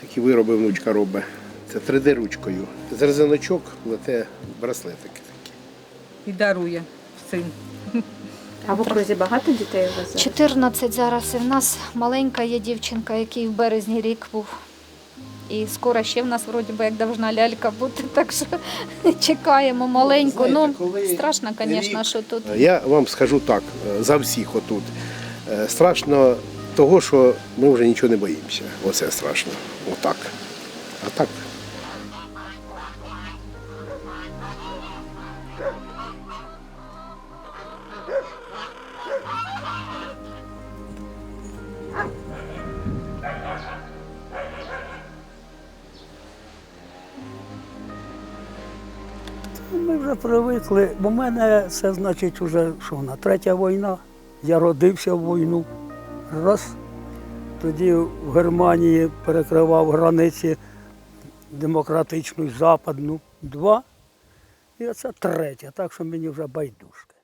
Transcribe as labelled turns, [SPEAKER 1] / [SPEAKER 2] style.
[SPEAKER 1] Такі вироби внучка робить. Це 3D ручкою. З резиночок плете браслетики такі.
[SPEAKER 2] І дарує син.
[SPEAKER 3] А в окрузі багато дітей у вас? зараз?
[SPEAKER 4] 14 зараз. І в нас маленька є дівчинка, який в березні рік був. І скоро ще в нас вроді би як должна лялька бути, так що чекаємо маленьку.
[SPEAKER 1] Знаєте,
[SPEAKER 4] ну,
[SPEAKER 1] коли
[SPEAKER 4] страшно, звісно,
[SPEAKER 1] рік-
[SPEAKER 4] що тут.
[SPEAKER 1] Я вам скажу так, е, за всіх отут. Е, Страшно того, що ми вже нічого не боїмося. Оце страшно. Отак. А так.
[SPEAKER 5] Ми вже привикли. У мене це значить вже що вона, третя війна. Я родився в війну. Раз. Тоді в Германії перекривав границі демократичну западну. Два. І оце третя, так що мені вже байдужка.